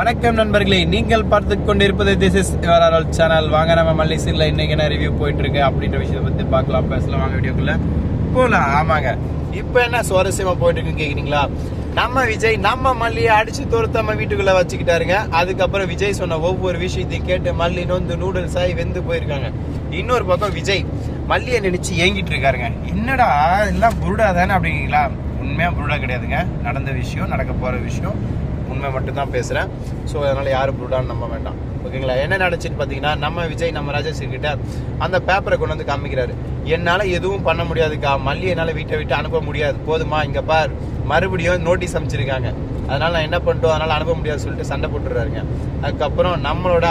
வணக்கம் நண்பர்களே. நீங்கள் பார்த்து கொண்டிருப்பது திஸ் இஸ் யுவர் சேனல் வாங்க நம்ம மல்லிசீரில் இன்னைக்கு என்ன ரிவ்யூ போயிட்டு இருக்கு அப்படின்ற விஷயத்தை பத்தி பார்க்கலாம் பேசலாம். வாங்க வீடியோக்குள்ள போகலாம் ஆமாங்க. இப்போ என்ன சுவாரஸ்யமா போயிட்டு இருக்குன்னு கேக்குறீங்களா? நம்ம விஜய் நம்ம மல்லியை அடிச்சு தோர்த்து நம்ம வீட்டுக்குள்ள வச்சுக்கிட்டாருங்க. அதுக்கப்புறம் விஜய் சொன்ன ஒவ்வொரு விஷயத்தையும் கேட்டு மல்லி நொந்து நூடுல்ஸ் ஆகி வெந்து போயிருக்காங்க. இன்னொரு பக்கம் விஜய் மல்லியை நினைச்சு ஏங்கிட்டு இருக்காருங்க. என்னடா எல்லாம் புருடா தானே அப்படிங்களா உண்மையா புருடா கிடையாதுங்க. நடந்த விஷயம் நடக்க போற விஷயம். உண்மை மட்டும் தான் பேசுகிறேன் ஸோ அதனால் யாரும் புருடான்னு நம்ப வேண்டாம். ஓகேங்களா என்ன நடந்துச்சுன்னு பார்த்தீங்கன்னா நம்ம விஜய் நம்ம ராஜேஷ் கிட்ட அந்த பேப்பரை கொண்டு வந்து காமிக்கிறாரு. என்னால் எதுவும் பண்ண முடியாதுக்கா. மல்லி என்னால் வீட்டை விட்டு அனுப்ப முடியாது. போதுமா? இங்கே பார். மறுபடியும் நோட்டீஸ் அமைச்சிருக்காங்க அதனால் நான் என்ன பண்ணிட்டோம்? அதனால் அனுப்ப முடியாது சொல்லிட்டு சண்டை போட்டுறாருங்க அதுக்கப்புறம் நம்மளோட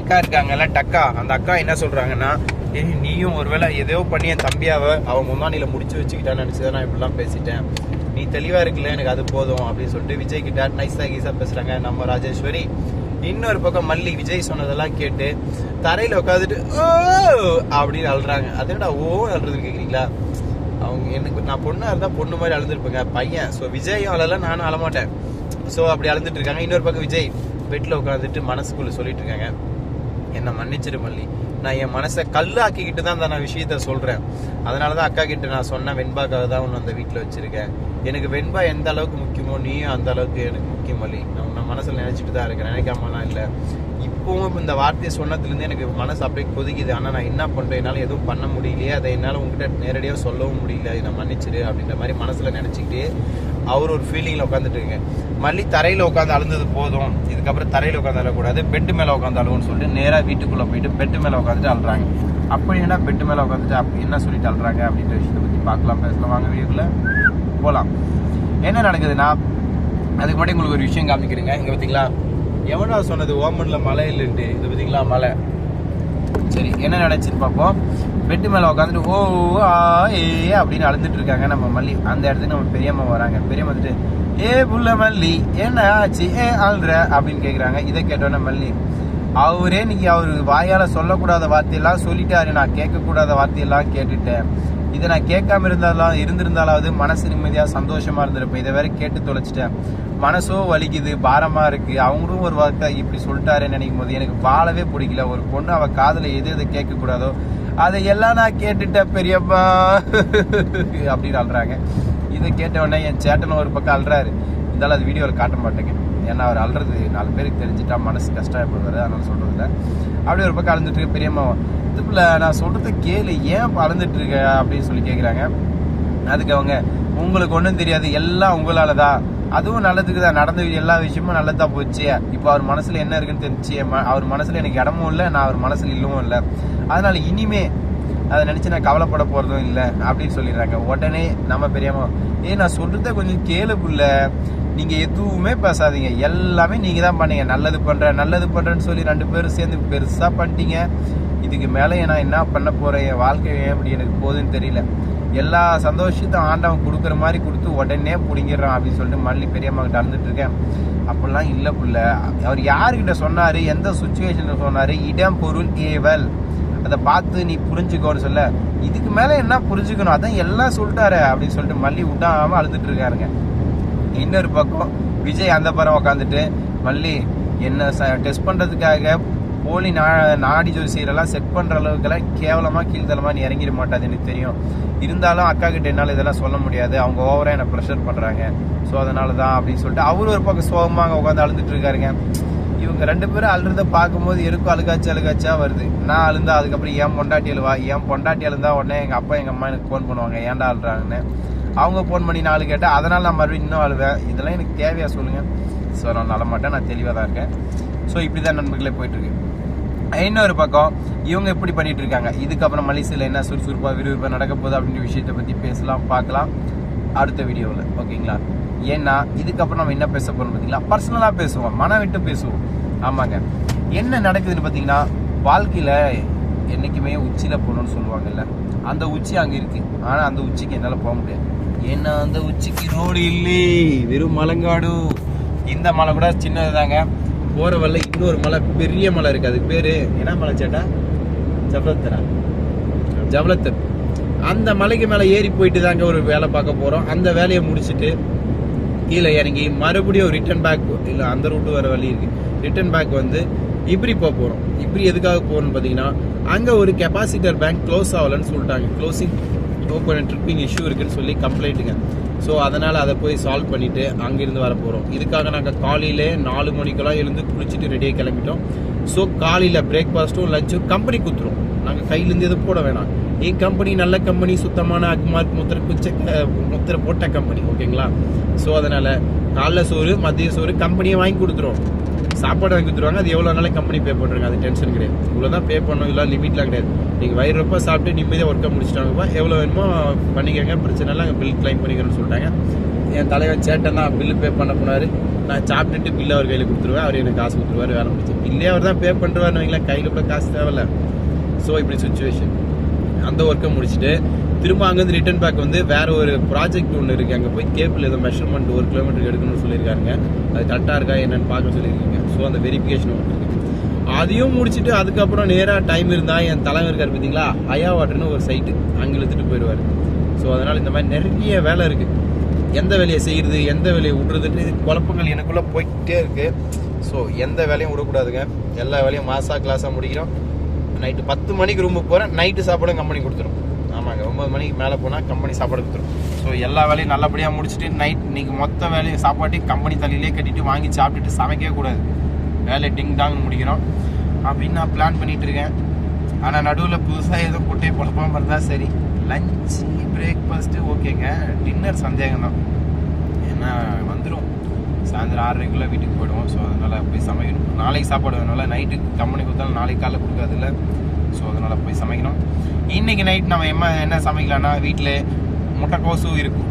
அக்கா இருக்காங்கல்ல டக்கா. அந்த அக்கா என்ன சொல்றாங்கன்னா ஏய் நீயும் ஒருவேளை ஏதோ பண்ணி என் தம்பியாவை அவன் முன்னாடியில் முடிச்சு வச்சுக்கிட்டான்னு நினைச்சு நான் இப்படிலாம் பேசிட்டேன். தெளிவாக இருக்குல்ல எனக்கு அது போதும் அப்படின்னு சொல்லிட்டு விஜய் கிட்ட நைஸாக கீஸாக பேசுகிறாங்க நம்ம ராஜேஸ்வரி. இன்னொரு பக்கம் மல்லி விஜய் சொன்னதெல்லாம் கேட்டு தரையில் உட்காந்துட்டு ஓ! அப்படின்னு அழுறாங்க. அதேடா ஓ! அழுறது கேட்குறீங்களா அவங்க எனக்கு நான் பொண்ணாக இருந்தால் பொண்ணு மாதிரி அழுதுருப்பேங்க பையன். ஸோ விஜயும் அழலாம் நானும் அழமாட்டேன் ஸோ அப்படி அழுந்துட்டு இருக்காங்க. இன்னொரு பக்கம் விஜய் பெட்டில் உட்காந்துட்டு மனசுக்குள்ளே சொல்லிட்டு இருக்காங்க. என்னை மன்னிச்சிரு மல்லி. நான் என் மனசை கல்லாக்கிக்கிட்டு தான் நான் விஷயத்த சொல்கிறேன் அதனால தான் அக்கா கிட்ட நான் சொன்ன வெண்பாக்காக தான் ஒன்று அந்த வீட்டில் வச்சுருக்கேன். எனக்கு வெண்பா எந்த அளவுக்கு முக்கியமோ நீயும் அந்த அளவுக்கு எனக்கு முக்கியம் வழி நான் உன்னை மனசில் நினைச்சிட்டு தான் இருக்கேன். நினைக்காமலாம் இல்லை. இப்போவும் இந்த வார்த்தையை சொன்னதுலேருந்து எனக்கு மனசு அப்படியே கொதிக்குது. ஆனால் நான் என்ன பண்ணுறேன் என்னால் எதுவும் பண்ண முடியலையே. அதை என்னால் உங்ககிட்ட நேரடியாக சொல்லவும் முடியல. இதை மன்னிச்சிரு அப்படின்ற மாதிரி மனசில் நினச்சிக்கிட்டே அவர் ஒரு ஃபீலிங்கில் உட்காந்துட்டு இருக்கேன். மல்லி தரையில் உட்காந்து அழுந்தது போதும். இதுக்கப்புறம் தரையில் உட்காந்து அழக்கூடாது. பெட்டு மேலே உட்காந்து அழுகுன்னு சொல்லிட்டு நேராக வீட்டுக்குள்ளே போயிட்டு பெட்டு மேலே உட்காந்துட்டு அழுறாங்க. அப்படி என்ன பெட்டு மேலே உட்காந்துட்டு அப்படி என்ன சொல்லிட்டு அழுறாங்க அப்படின்ற விஷயத்தை பற்றி பார்க்கலாம் பேசலாம். வாங்க வீட்டுக்குள்ள போகலாம் என்ன நடக்குதுன்னா அதுக்கு மட்டும் உங்களுக்கு ஒரு விஷயம் காமிக்கிறேங்க. இங்கே பார்த்தீங்களா எவனா சொன்னது ஓமனில் மழை இல்லைன்ட்டு. இது பார்த்தீங்களா மழை. சரி என்ன நடந்துச்சுன்னு பார்ப்போம். பெட்டு மேலே உட்காந்துட்டு ஓ ஆ ஏ அப்படின்னு அழுந்துட்டு இருக்காங்க நம்ம மல்லி. அந்த இடத்துக்கு நம்ம பெரியம்மா வராங்க. பெரியம்மா வந்துட்டு ஏ புள்ள மல்லி என்ன ஆச்சு? ஏ ஆள்ற அப்படின்னு கேட்குறாங்க இதை கேட்டோன்னே மல்லி அவரே இன்னைக்கு அவர் வாயால் சொல்லக்கூடாத வார்த்தையெல்லாம் சொல்லிட்டாரு. நான் கேட்கக்கூடாத வார்த்தையெல்லாம் கேட்டுட்டேன். இதை நான் கேட்காம இருந்தாலும் இருந்திருந்தாலாவது மனசு நிம்மதியா சந்தோஷமா இருந்திருப்பேன். இதை வேற கேட்டு தொலைச்சிட்டேன். மனசோ வலிக்குது பாரமா இருக்கு. அவங்களும் ஒரு வார்த்தை இப்படி சொல்லிட்டாருன்னு நினைக்கும் போது எனக்கு வாழவே பிடிக்கல. ஒரு பொண்ணு அவ காதில் எது எதை கேட்க கூடாதோ அதை எல்லாம் நான் கேட்டுட்டேன் பெரியப்பா. அப்படின்னு அழுறாங்க. இதை கேட்ட உடனே என் சேட்டனும் ஒரு பக்கம் அழுறாரு. இருந்தாலும் அது வீடியோவில் காட்ட மாட்டேங்க. ஏன்னா அவர் அழுறது நாலு பேருக்கு தெரிஞ்சுட்டா மனசு கஷ்டப்படுவாரு அதனால சொல்றது அப்படியே ஒரு பக்கம் அழுந்துட்டு இருக்கு பெரியம்மா இதுக்குள்ள நான் சொல்கிறத கேளு ஏன் அழுந்துட்டு இருக்க அப்படின்னு சொல்லி கேட்குறாங்க அதுக்கு அவங்க உங்களுக்கு ஒன்றும் தெரியாது எல்லாம் உங்களால தான் அதுவும் நல்லதுக்கு தான் நடந்த எல்லா விஷயமும் நல்லதா போச்சு. இப்போ அவர் மனசில் என்ன இருக்குன்னு தெரிஞ்சு ம- அவர் மனசில் எனக்கு இடமும் இல்லை நான் அவர் மனசில் இல்லவும் இல்லை. அதனால இனிமே அதை நினச்சி நான் கவலைப்பட போகிறதும் இல்லை அப்படின்னு சொல்லிடுறாங்க. உடனே நம்ம பெரியம்மா ஏ நான் சொல்கிறத கொஞ்சம் கேளு நீங்கள் எதுவுமே பேசாதீங்க. எல்லாமே நீங்கள் தான் பண்ணீங்க. நல்லது பண்ணுறேன் நல்லது பண்ணுறேன்னு சொல்லி ரெண்டு பேரும் சேர்ந்து பெருசாக பண்ணிட்டீங்க. இதுக்கு மேலே நான் என்ன பண்ண போகிறேன் என் வாழ்க்கை ஏன் அப்படி எனக்கு போகுதுன்னு தெரியல. எல்லா சந்தோஷத்தையும் ஆண்டவன் கொடுக்குற மாதிரி கொடுத்து உடனே பிடிங்கிடுறான் அப்படின்னு சொல்லிட்டு மல்லி பெரியம்மா கிட்ட அழுந்துட்டு இருக்கேன். அப்படிலாம் இல்லை புள்ள. அவர் யாருக்கிட்ட சொன்னார்? எந்த சுச்சுவேஷனில் சொன்னார்? இடம் பொருள் ஏவல். அதை பார்த்து நீ புரிஞ்சுக்கோன்னு சொல்ல இதுக்கு மேலே என்ன புரிஞ்சுக்கணும்? அதான் எல்லாம் சொல்லிட்டாரு அப்படின்னு சொல்லிட்டு மல்லி விடாமல் அழுதுட்டு இருக்காருங்க. இன்னொரு பக்கம் விஜய் அந்த படம் உட்காந்துட்டு மல்லி என்ன டெஸ்ட் பண்ணுறதுக்காக போலி நா நாடி ஜோசியரெல்லாம் செட் பண்ணுற அளவுக்கெல்லாம் கேவலமாக கீழ்த்தலமாக நீ இறங்கிட மாட்டாது எனக்கு தெரியும். இருந்தாலும் அக்கா கிட்ட என்னால் இதெல்லாம் சொல்ல முடியாது. அவங்க ஓவராக என்னை ப்ரெஷர் பண்ணுறாங்க ஸோ அதனால தான் அப்படின்னு சொல்லிட்டு அவரு ஒரு பக்கம் சோகமாக உட்காந்து அழுதுட்டு இருக்காருங்க. இவங்க ரெண்டு பேரும் அழுறத பார்க்கும்போது இருக்கும் அழுகாச்சு அழுகாச்சா வருது. நான் அழுந்தா அதுக்கப்புறம் ஏன் பொண்டாட்டி அழுவா? ஏன் பொண்டாட்டி அழுந்தா உடனே எங்கள் அப்பா எங்கள் அம்மா எனக்கு ஃபோன் பண்ணுவாங்க ஏன்டா அழுறாங்கன்னு? அவங்க ஃபோன் பண்ணி நாலு கேட்டால் அதனால் நான் மறுபடியும் இன்னும் அழுவேன் இதெல்லாம் எனக்கு தேவையா சொல்லுங்க. ஸோ நான் நல்ல மாட்டேன் நான் தெளிவாக தான் இருக்கேன். ஸோ இப்படி தான் நண்பர்களே போயிட்டுருக்கு. இன்னொரு பக்கம் இவங்க எப்படி பண்ணிட்டு இருக்காங்க? இதுக்கப்புறம் மலேசியில் என்ன சுறுசுறுப்பாக விறுவிறுப்பாக நடக்க போகுது அப்படின்ற விஷயத்தை பற்றி பேசலாம் பார்க்கலாம். அடுத்த வீடியோவில் ஓகேங்களா? ஏன்னா இதுக்கப்புறம் நம்ம என்ன பேச போகிறோம் பார்த்தீங்களா? பர்சனலாக பேசுவோம் மனம் விட்டு பேசுவோம். ஆமாங்க. என்ன நடக்குதுன்னு பார்த்தீங்கன்னா வாழ்க்கையில் என்னைக்குமே உச்சியில் போகணும்னு சொல்லுவாங்கல்ல அந்த உச்சி அங்கே இருக்குது ஆனால் அந்த உச்சிக்கு என்னால் போக முடியாது. ஏன்னா அந்த உச்சிக்கு ரோடு இல்லை வெறும் மலங்காடு. இந்த மலை கூட சின்னதுதாங்க. போகிற வரல இன்னொரு மலை பெரிய மலை இருக்குது அதுக்கு பேர் என்ன மலை சேட்டா? ஜபலத்தரா. ஜபலத்தர். அந்த மலைக்கு மேலே ஏறி போயிட்டு தாங்க ஒரு வேலை பார்க்க போகிறோம் அந்த வேலையை முடிச்சுட்டு கீழே இறங்கி மறுபடியும் ரிட்டர்ன் பேக் இல்லை அந்த ரூட்டு வர வழி இருக்குது ரிட்டர்ன் பேக் வந்து இப்படி போக போகிறோம் இப்படி எதுக்காக போகணும்னு பார்த்தீங்கன்னா அங்கே ஒரு கெப்பாசிட்டர் பேங்க் க்ளோஸ் ஆகலன்னு சொல்லிட்டாங்க. க்ளோசிங் ஓப்பன் ட்ரிப்பிங் இஷ்யூ இருக்குன்னு சொல்லி கம்ப்ளைண்ட்டுங்க ஸோ அதனால் அதை போய் சால்வ் பண்ணிவிட்டு அங்கேருந்து வர போகிறோம் இதுக்காக நாங்கள் காலையிலே நாலு மணிக்கெல்லாம் எழுந்து குளிச்சுட்டு ரெடியாக கிளம்பிட்டோம். ஸோ காலையில் பிரேக்ஃபாஸ்ட்டும் லஞ்சும் கம்பெனி குத்துரும் நாங்கள் கையிலேருந்து எதுவும் போட வேணாம். என் கம்பெனி நல்ல கம்பெனி சுத்தமான அக்மார்க் முத்திர குச்ச முத்திர போட்ட கம்பெனி ஓகேங்களா ஸோ அதனால் காலைல சோறு மதிய சோறு கம்பெனியை வாங்கி கொடுத்துரும் சாப்பாடு வாங்கி கொடுத்துருவாங்க. அது எவ்வளோ நாளைக்கு கம்பெனி பே பண்ணுறாங்க அது டென்ஷன் கிடையாது. இவ்வளோ தான் பே பண்ணணும் இல்லை லிமிட்லாம் கிடையாது. நீங்கள் வயிறு ரொப்ப சாப்பிட்டு நிம்மதியாக ஒர்க்கை முடிச்சிட்டாங்கப்பா எவ்வளோ வேணுமோ பண்ணிக்கோங்க பிரச்சனை இல்லை அங்கே பில் கிளைம் பண்ணிக்கிறேன்னு சொல்லிட்டாங்க. என் தலைவன் சேட்டன் தான் பில்லு பே பண்ண போனார். நான் சாப்பிட்டுட்டு பில்லு அவர் கையில் கொடுத்துருவேன். அவர் எனக்கு காசு கொடுத்துருவாரு வேலை முடிச்சு. பில்லே அவர் தான் பே பண்ணுறாருன்னு வைங்களேன். கையில் கூட காசு தேவையில்ல. ஸோ இப்படி சுச்சுவேஷன் அந்த ஒர்க்கை முடிச்சுட்டு திரும்ப அங்கேருந்து ரிட்டர்ன் பேக் வந்து வேற ஒரு ப்ராஜெக்ட் ஒன்று இருக்குது அங்கே போய் கேபிள் ஏதோ மெஷர்மெண்ட் ஒரு கிலோமீட்டர் எடுக்கணும்னு சொல்லியிருக்காங்க. அது கரெக்டாக இருக்கா என்னன்னு பார்க்க சொல்லியிருக்காங்க. ஸோ அந்த வெரிஃபிகேஷன் ஒன்று இருக்குது அதையும் முடிச்சுட்டு அதுக்கப்புறம் நேராக டைம் இருந்தால் என் தலைவர் இருக்கார் பார்த்தீங்களா? அயா வாட்டர்னு ஒரு சைட்டு அங்கே இழுத்துட்டு போயிடுவார். ஸோ அதனால் இந்த மாதிரி நிறைய வேலை இருக்குது எந்த வேலையை செய்கிறது எந்த வேலையை விடுறதுன்னு குழப்பங்கள் எனக்குள்ளே போய்கிட்டே இருக்குது ஸோ எந்த வேலையும் விடக்கூடாதுங்க. எல்லா வேலையும் மாசா கிளாஸாக முடிக்கிறோம். நைட்டு பத்து மணிக்கு ரூமுக்கு போகிறேன் நைட்டு சாப்பாடும் கம்பெனி கொடுத்துரும். ஆமாங்க. ஒன்பது மணிக்கு மேலே போனால் கம்பெனி சாப்பாடு கொடுத்துரும். ஸோ எல்லா வேலையும் நல்லபடியாக முடிச்சுட்டு நைட் இன்றைக்கி மொத்த வேலையும் சாப்பாட்டையும் கம்பெனி தலையிலே கட்டிட்டு வாங்கி சாப்பிட்டுட்டு சமைக்கவே கூடாது. வேலை டிங் டாங்னு முடிக்கிறோம். அப்படின்னு நான் பிளான் பண்ணிகிட்டு இருக்கேன். ஆனால் நடுவில் புதுசாக ஏதோ குட்டையை குழப்பம் இருந்தா சரி. லஞ்சு பிரேக்ஃபாஸ்ட்டு ஓகேங்க. டின்னர் சந்தேகம் தான் ஏன்னா வந்துடும் சாயந்தரம் ஆறரைக்குள்ளே வீட்டுக்கு போயிடுவோம். ஸோ அதனால் போய் சமைக்கணும். நாளைக்கு சாப்பாடு வேணும்ல. நைட்டுக்கு கம்பெனி கொடுத்தாலும் நாளைக்கு காலைல கொடுக்காதுல்ல. ஸோ அதனால் போய் சமைக்கணும். இன்னைக்கு நைட் நம்ம என்ன என்ன சமைக்கலாம்னா வீட்டில் முட்டைக்கோசும் இருக்கும்.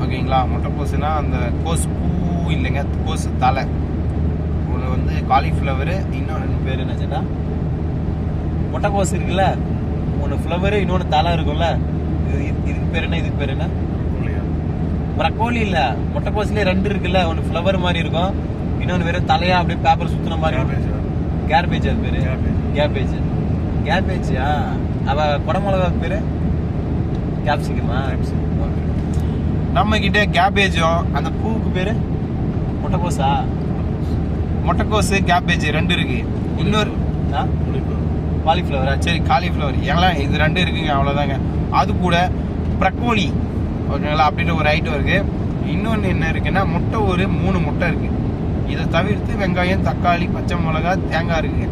ஓகேங்களா? முட்டைக்கோசுனா அந்த கோஸ் பூ இல்லைங்க கோஸ் தலை. ஒன்று வந்து காலிஃப்ளவரு இன்னொன்று பேர் என்ன சேட்டா முட்டைக்கோஸ் இருக்குல்ல? ஒன்று ஃப்ளவரு இன்னொன்று தலை இருக்கும்ல? இது இது- இதுக்கு பேர் என்ன இதுக்கு பேர் என்ன? ப்ரக்கோலி இல்ல. முட்டைக்கோஸ்லயே ரெண்டு இருக்குல்ல? ஒன்னு ஃப்ளவர் மாதிரி இருக்கும். இன்னொன்னு வெறும் தலையா அப்படியே பேப்பர் சுத்தின மாதிரி கேர்பேஜ் அது பேரு. கேபேஜ் கேபேஜா அவ குடமிளகா பேரு? கேப்சிகமா? நம்ம கிட்ட கேபேஜும் அந்த பூவுக்கு பேரு? முட்டைக்கோஸா முட்டைக்கோஸு கேபேஜ் ரெண்டு இருக்கு. இன்னொரு காலிஃப்ளவரா? சரி காலிஃப்ளவர். எல்லாம் இது ரெண்டு இருக்குங்க அவ்வளோதாங்க அது கூட ப்ரக்கோலி ஓகேங்களா அப்படின்ற ஒரு ஐட்டம் இருக்கு. இன்னொன்று என்ன இருக்குன்னா முட்டை ஒரு மூணு முட்டை இருக்கு. இதை தவிர்த்து வெங்காயம் தக்காளி பச்சை மிளகா தேங்காய் இருக்குங்க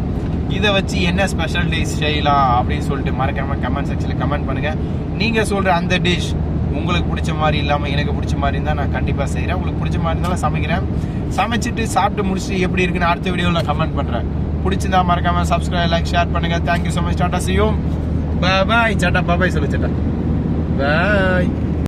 இதை வச்சு என்ன ஸ்பெஷல் டிஷ் செய்யலாம் அப்படின்னு சொல்லிட்டு மறக்காம கமெண்ட் செக்ஷனில் கமெண்ட் பண்ணுங்க. நீங்க சொல்ற அந்த டிஷ் உங்களுக்கு பிடிச்ச மாதிரி இல்லாமல் எனக்கு பிடிச்ச மாதிரி இருந்தால் நான் கண்டிப்பாக செய்கிறேன் உங்களுக்கு பிடிச்ச மாதிரி இருந்தாலும் சமைக்கிறேன். சமைச்சிட்டு சாப்பிட்டு முடிச்சுட்டு எப்படி இருக்குன்னு அடுத்த வீடியோவில் நான் கமெண்ட் பண்ணுறேன் பிடிச்சிருந்தா மறக்காம சப்ஸ்கிரைப் லைக் ஷேர் பண்ணுங்க. Thank you so much tata சியும் bye சட்டா பாபாய் சொல்லு சாட்டா பாய்